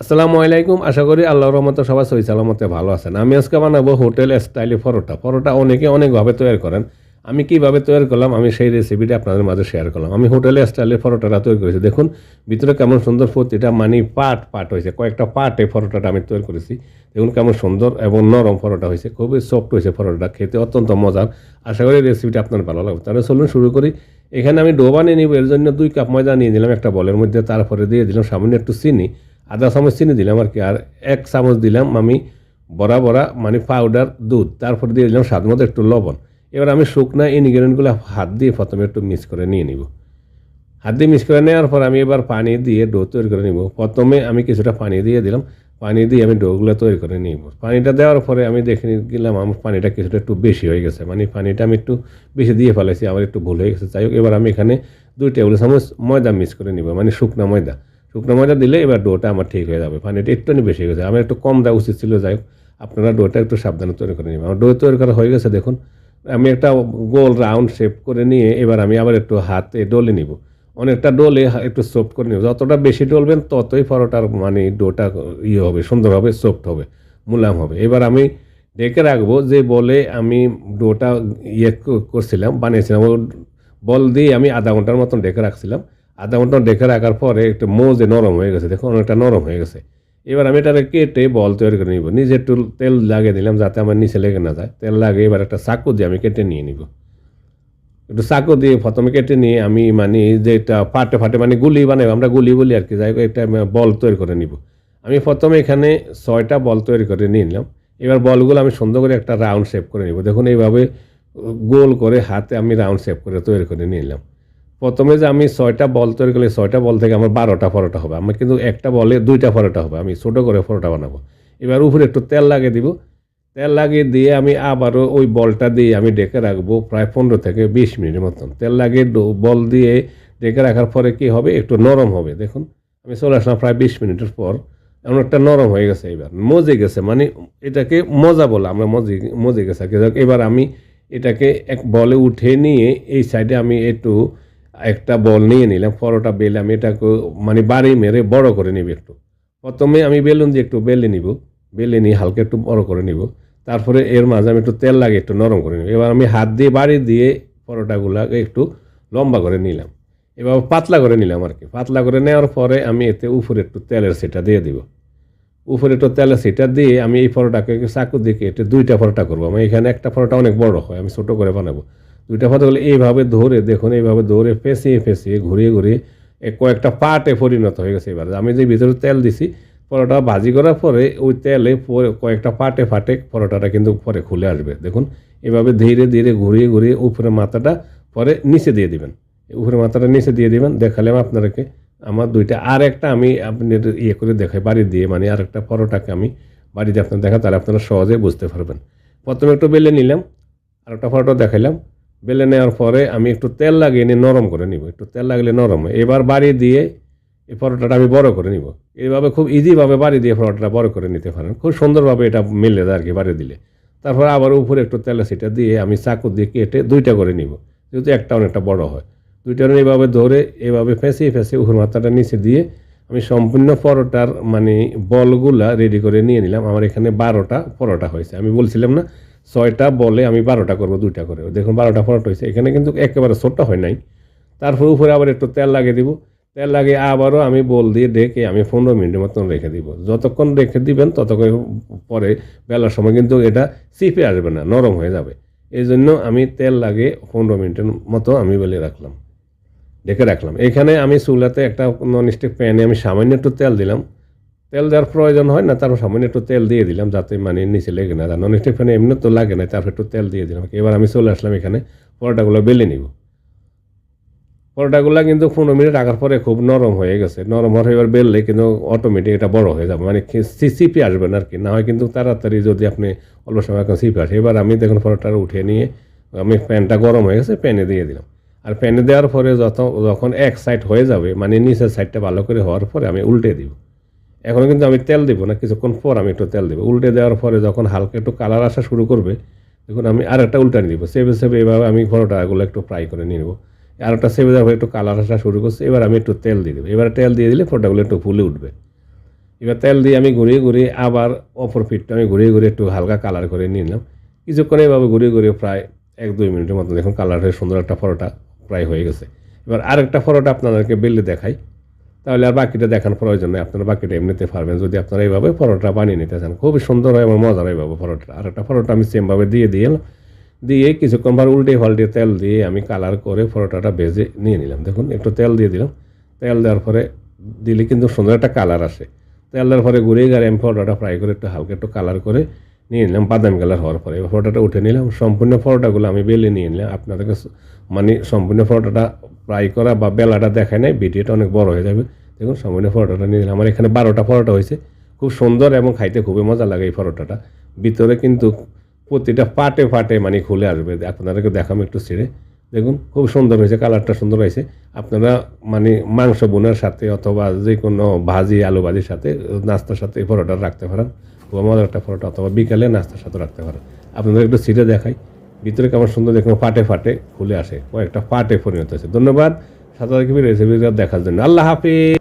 আসসালামু আলাইকুম। আশা করি আল্লাহর রহমতে সবাই সহি সালামতে ভালো আছেন। আমি আজকে বানাবো হোটেল স্টাইলে পরোটা। পরোটা অনেকে অনেকভাবে তৈরি করেন। আমি কীভাবে তৈরি করলাম, আমি সেই রেসিপিটা আপনাদের মাঝে শেয়ার করলাম। আমি হোটেলে স্টাইলে পরোটাটা তৈরি করেছি। দেখুন, ভিতরে কেমন সুন্দর প্রতিটা মানি পাট পাট হয়েছে। কয়েকটা পাট এই পরোটাটা আমি তৈরি করেছি। দেখুন, কেমন সুন্দর এবং নরম পরোটা হয়েছে। খুবই সফট হয়েছে পরোটাটা। খেতে অত্যন্ত মজার। আশা করি রেসিপিটা আপনার ভালো লাগবে। তাহলে চলুন শুরু করি। এখানে আমি ডো নিয়ে নিব। এর জন্য দুই কাপ ময়দা নিয়ে দিলাম একটা বলের মধ্যে। তারপরে দিয়ে দিলাম সামান্য একটু চিনি। আধা চামচ চিনি দিলাম আর কি, আর এক চামচ দিলাম আমি বড়া বড়া মানে পাউডার দুধ, তারপর দিয়ে দিলাম স্বাদ মতো একটু লবণ। এবার আমি শুকনা ইনগ্রেডিয়েন্টগুলো হাত দিয়ে প্রথমে একটু মিক্স করে নিয়ে নিব। হাত দিয়ে মিক্স করে নেওয়ার পর আমি এবার পানি দিয়ে ডো তৈরি করে নিব। প্রথমে আমি কিছুটা পানি দিয়ে দিলাম। পানি দিয়ে আমি ডোগুলো তৈরি করে নিব। পানিটা দেওয়ার পরে আমি দেখে গেলাম আমার পানিটা কিছুটা একটু বেশি হয়ে গেছে। মানে পানিটা আমি একটু বেশি দিয়ে ফেলেছি আমার একটু ভুল হয়ে গেছে। যাই হোক, এবার আমি এখানে দুই টেবিল চামচ ময়দা মিক্স করে নিব মানে শুকনা ময়দা। শুকনো ময়দা দিলে এবার ডোটা আমার ঠিক হয়ে যাবে। পানিটা একটুখানি বেশি হয়ে গেছে। আমার একটু কম দেওয়া উচিত ছিল, যাই হোক। আপনারা ডোটা একটু সাবধানে তৈরি করে নেবেন। আমার ডো তৈরি করা হয়ে গেছে, দেখুন। আমি একটা গোল রাউন্ড শেপ করে নিয়ে এবার আমি আবার একটু হাতে ডলে নিব। অনেকটা ডোলে একটু সফট করে নিব। যতটা বেশি ডলবেন, ততই পরোটার মানে ডোটা ইয়ে হবে, সুন্দর হবে সফট হবে, মুলায়ম হবে। এবার আমি ডেকে রাখব যে বলে আমি ডোটা ইয়ে করছিলাম, বানিয়েছিলাম। বল দিয়ে আমি আধা ঘণ্টার মতন ডেকে রাখছিলাম। আধা ঘণ্টা ডেকে রাখার পরে একটু মোজে নরম হয়ে গেছে, দেখুন অনেকটা নরম হয়ে গেছে। এবার আমি এটাকে কেটে বল তৈরি করে নিব। নিজে একটু তেল লাগিয়ে দিলাম যাতে আমার নিচে লেগে না যায়। তেল লাগে এবার একটা চাকু দিয়ে আমি কেটে নিয়ে নিব। একটু চাকু দিয়ে প্রথমে কেটে নিয়ে আমি মানে যেটা ফাটে ফাটে মানে গুলি বানাবো আমরা গুলি বলি আর কি, যাই হোক এটা বল তৈরি করে নিব। আমি প্রথমে এখানে ছয়টা বল তৈরি করে নিয়ে নিলাম। এবার বলগুলো আমি সুন্দর করে একটা রাউন্ড শেপ করে নিব। দেখুন এইভাবে গোল করে হাতে আমি রাউন্ড শেপ করে তৈরি করে নিয়ে নিলাম। প্রথমে যে আমি ছয়টা বল তৈরি করলে ছয়টা বল থেকে আমার বারোটা পরোটা হবে। আমার কিন্তু একটা বলে দুইটা পরোটা হবে। আমি ছোটো করে পরোটা বানাবো। এবার উপরে একটু তেল লাগিয়ে দিব। তেল লাগিয়ে দিয়ে আমি আবারও ওই বলটা দিয়ে আমি ডেকে রাখব প্রায় পনেরো থেকে বিশ মিনিটের মতন। তেল লাগিয়ে বল দিয়ে ডেকে রাখার পরে কি হবে? একটু নরম হবে। দেখুন, আমি চলে আসলাম প্রায় বিশ মিনিটের পর। এমন একটা নরম হয়ে গেছে এবার। মজে গেছে মানে এটাকে মজা বলে। আমরা মজে মজে গেছে। এবার আমি এটাকে এক বলে উঠে নিয়ে এই সাইডে আমি একটু একটা বল নিয়ে নিলাম পরোটা বেলে আমি এটাকে মানে বাড়ি মেরে বড় করে নিব একটু। প্রথমে আমি বেলুন দিয়ে একটু বেলে নিব, বেলে নিয়ে হালকা একটু বড় করে নিব। তারপরে এর মাঝে আমি একটু তেল লাগে একটু নরম করে নিব। এবার আমি হাত দিয়ে বাড়ি দিয়ে পরোটাগুলোকে একটু লম্বা করে নিলাম। এবার পাতলা করে নিলাম আর কি। পাতলা করে নেওয়ার পরে আমি এতে উপরে একটু তেলের সেটা দিয়ে দিব। উপরে একটু তেলের সেটা দিয়ে আমি এই পরোটাকে চাকু দিয়ে কেটে দুইটা পরোটা করব। আমি এখানে একটা পরোটা অনেক বড় হয়, আমি ছোটো করে বানাবো। দুইটা করলে এইভাবে ধরে, দেখুন, এইভাবে ধরে ফেঁসিয়ে ফেঁসিয়ে ঘুরিয়ে ঘুরিয়ে কয়েকটা পাটে পরিণত হয়ে গেছে এবার। আমি যে ভিতরে তেল দিছি, পরোটা ভাজি করার পরে ওই তেলে কয়েকটা পাটে ফাটে পরোটাটা কিন্তু পরে খুলে আসবে। দেখুন, এভাবে ধীরে ধীরে ঘুরিয়ে ঘুরিয়ে উপরে মাথাটা পরে নিচে দিয়ে দিবেন। উপরে মাথাটা নিচে দিয়ে দিবেন, দেখালাম আপনাদেরকে। আমার দুইটা আর একটা আমি আপনি ইয়ে করে দেখাই, বাড়ি দিয়ে মানে আর একটা পরোটাকে আমি বাড়িতে আপনার দেখা তাহলে আপনারা সহজে বুঝতে পারবেন। প্রথমে একটু বেলে নিলাম আর একটা পরোটা দেখাইলাম। বেলে নেওয়ার পরে আমি একটু তেল লাগিয়ে নিয়ে নরম করে নিব। একটু তেল লাগলে নরম হয়। এবার বাড়ি দিয়ে এই পরোটাটা আমি বড় করে নিব। এইভাবে খুব ইজিভাবে বাড়ি দিয়ে পরোটাটা বড় করে নিতে পারেন। খুব সুন্দরভাবে এটা মিলে যায় আর কি বাড়ি দিলে। তারপর আবার উপরে একটু তেলে সেটা দিয়ে আমি চাকু দিয়ে কেটে দুইটা করে নিব। যেহেতু একটা অনেকটা বড় হয়। দুইটা এইভাবে ধরে এভাবে ফেঁসিয়ে ফেঁসিয়ে উপর মাথাটা নিচে দিয়ে আমি সম্পূর্ণ পরোটার মানে বলগুলা রেডি করে নিয়ে নিলাম। আমার এখানে বারোটা পরোটা হয়েছে। আমি বলছিলাম না ছয়টা বলে আমি বারোটা করব, দুইটা করে। দেখুন, বারোটা পরোটা হয়েছে। এখানে কিন্তু একেবারে ছোট্ট হয় নাই। তারপর উপরে আবার একটু তেল লাগিয়ে দিব। তেল লাগিয়ে আবারও আমি বল দিয়ে ডেকে আমি পনেরো মিনিটের মতন রেখে দিব। যতক্ষণ রেখে দিবেন, ততক্ষণ পরে বেলার সময় কিন্তু এটা চিপে আসবে না, নরম হয়ে যাবে। এই জন্য আমি তেল লাগিয়ে পনেরো মিনিটের মতো আমি বলে রাখলাম। ডেকে রাখলাম। এখানে আমি চুলাতে একটা নন স্টিক প্যানে আমি সামান্য একটু তেল দিলাম। তেল দেওয়ার প্রয়োজন হয় না, তারপর সামান্য একটু তেল দিয়ে দিলাম যাতে মানে নিচে লেগে না নন স্টিক প্যানে এমনি তো লাগে না, তারপর একটু তেল দিয়ে দিলাম। এবার আমি চলে আসলাম এখানে, পরোটাগুলো বেলে নিব। পরোটাগুলো কিন্তু পনেরো মিনিট রাখার পরে খুব নরম হয়ে গেছে। নরম হয়ে এবার বেললে কিন্তু অটোমেটিক এটা বড় হয়ে যাবে মানে খি- চি- চিপে আসবে না আর কি না হয় কিন্তু তাড়াতাড়ি যদি আপনি অল্প সময় এখন চিপে আসে। এবার আমি দেখুন পরোটাটা উঠিয়ে নিয়ে আমি প্যানটা গরম হয়ে গেছে, প্যানে দিয়ে দিলাম। আর প্যানে দেওয়ার পরে যত যখন এক সাইড হয়ে যাবে মানে নিচের সাইডটা ভালো করে হওয়ার পরে আমি উল্টে দিব। এখন কিন্তু আমি তেল দেবো না, কিছুক্ষণ পর আমি একটু তেল দেবো। উল্টে দেওয়ার পরে যখন হালকা একটু কালার আসা শুরু করবে দেখুন আমি আর একটা উল্টানি দিব। সেভে সেভে এভাবে আমি পরোটাগুলো একটু ফ্রাই করে নিয়ে নেব। আর একটা সেভে দেওয়ার একটু কালার আসা শুরু করছে, এবার আমি একটু তেল দিয়ে দেবো। এবার তেল দিয়ে দিলে পরোটাগুলো একটু ফুলে উঠবে। এবার তেল দিয়ে আমি ঘুরিয়ে ঘুরিয়ে আবার অপর পিঠটা আমি ঘুরিয়ে ঘুরিয়ে একটু হালকা কালার করে নিয়ে নিলাম। কিছুক্ষণ এইভাবে ঘুরিয়ে ঘুরিয়ে প্রায় এক দুই মিনিটের মতো দেখুন কালার হয়ে সুন্দর একটা পরোটা প্রায় হয়ে গেছে। এবার আরেকটা পরোটা আপনাদেরকে বেলে দেখাই। তাহলে আর বাকিটা দেখার প্রয়োজন নেই। আপনারা বাকিটা এমনিতে পারবেন। যদি আপনারা এইভাবে পরোটা বানিয়ে নিতে চান খুবই সুন্দর হয় এবং মজার এইভাবে পরোটা। আর একটা পরোটা আমি সেমভাবে দিয়ে দিয়ে দিয়ে কিছুক্ষণ পর উল্টে ফাল্টে তেল দিয়ে আমি কালার করে পরোটাটা ভেজে নিয়ে নিলাম। দেখুন, একটু তেল দিয়ে দিলাম। তেল দেওয়ার পরে দিলে কিন্তু সুন্দর একটা কালার আসে। তেল দেওয়ার পরে ঘুরে গাড়ি আমি পরোটাটা ফ্রাই করে একটু হালকা একটু কালার করে নিয়ে নিলাম, বাদাম কালার হওয়ার পরে। এবার পরোটাটা উঠে নিলাম, সম্পূর্ণ পরোটাগুলো আমি বেলে নিয়ে নিলাম। আপনাদেরকে মানে সম্পূর্ণ পরোটাটা ফ্রাই করা বা বেলাটা দেখায় নাই, ভিডিওটা অনেক বড় হয়ে যাবে। দেখুন, সম্পূর্ণ পরোটাটা নিয়ে নিলাম। আমার এখানে বারোটা পরোটা হয়েছে। খুব সুন্দর এবং খাইতে খুবই মজা লাগে এই পরোটাটা ভিতরে কিন্তু প্রতিটা পাটে পাটে মানে খুলে আসবে। আপনাদেরকে দেখাম একটু ছেড়ে। দেখুন, খুব সুন্দর হয়েছে, কালারটা সুন্দর হয়েছে। আপনারা মানে মাংস বোনার সাথে অথবা যে কোনো ভাজি আলু ভাজির সাথে, নাস্তার সাথে এই পরোটা রাখতে পারেন। মজার একটা পরোটা অথবা বিকালে নাস্তার সাথে রাখতে পারেন। আপনাদের একটু সিটে দেখাই। ভিতরে কেমন সুন্দর দেখুন, ফাটে ফাটে খুলে আসে। কয়েকটা ফাটে পরিণত হয়েছে। ধন্যবাদ। সাঁতার রেসিপিটা দেখার জন্য। আল্লাহ হাফিজ।